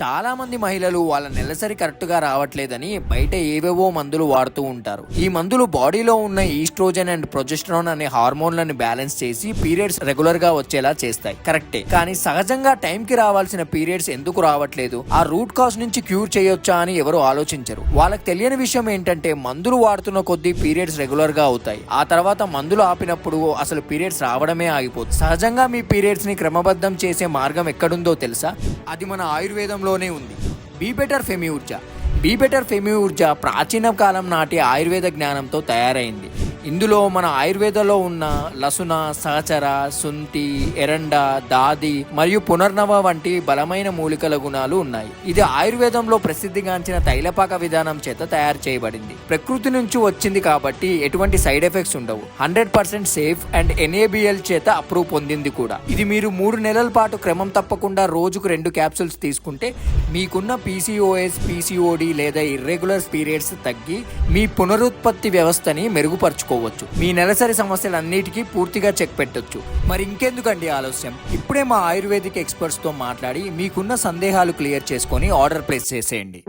చాలా మంది మహిళలు వాళ్ళ నెలసరి కరెక్ట్గా రావట్లేదని బయట ఏవేవో మందులు వాడుతూ ఉంటారు. ఈ మందులు బాడీలో ఉన్న ఈస్ట్రోజన్ అండ్ ప్రొజెస్ట్రాన్ అనే హార్మోన్లను బ్యాలెన్స్ చేసి పీరియడ్స్ రెగ్యులర్గా వచ్చేలా చేస్తాయి. కరెక్టే. కానీ సహజంగా టైంకి రావాల్సిన పీరియడ్స్ ఎందుకు రావట్లేదు? ఆ రూట్ కాజ్ నుంచి క్యూర్ చేయొచ్చా అని ఎవరు ఆలోచించరు. వాళ్ళకి తెలియని విషయం ఏంటంటే మందులు వాడుతున్న కొద్దీ పీరియడ్స్ రెగ్యులర్గా అవుతాయి. ఆ తర్వాత మందులు ఆపినప్పుడు అసలు పీరియడ్స్ రావడమే ఆగిపోతుంది సహజంగా మీ పీరియడ్స్ని క్రమబద్ధం చేసే మార్గం ఎక్కడుందో తెలుసా? అది మన ఆయుర్వేదంలోనే ఉంది. Be better femi Urja. Be better femi Urja ప్రాచీన కాలం నాటి ఆయుర్వేద జ్ఞానంతో తయారైంది. ఇందులో మన ఆయుర్వేదంలో ఉన్న లసున సహచర సుంటి ఎరండ దాది మరియు పునర్నవ వంటి బలమైన మూలికల గుణాలు ఉన్నాయి. ఇది ఆయుర్వేదంలో ప్రసిద్ధిగాంచిన తైలపాక విధానం చేత తయారు చేయబడింది. ప్రకృతి నుంచి వచ్చింది కాబట్టి ఎటువంటి సైడ్ ఎఫెక్ట్స్ ఉండవు. Hundred percent safe and NABL చేత అప్రూవ్ పొందింది కూడా. ఇది మీరు మూడు నెలల పాటు క్రమం తప్పకుండా రోజుకు రెండు క్యాప్సూల్స్ తీసుకుంటే మీకున్న పీసీఓఎస్ పీసీఓడి లేదా ఇర్రెగ్యులర్ పీరియడ్స్ తగ్గి మీ పునరుత్పత్తి వ్యవస్థని చేసుకోవచ్చు. మీ నెలసరి సమస్యలన్నిటికీ పూర్తిగా చెక్ పెట్టొచ్చు. మరి ఇంకెందుకండి ఆలస్యం? ఇప్పుడే మా ఆయుర్వేదిక్ ఎక్స్పర్ట్స్తో మాట్లాడి మీకున్న సందేహాలు క్లియర్ చేసుకొని ఆర్డర్ ప్లేస్ చేసేయండి.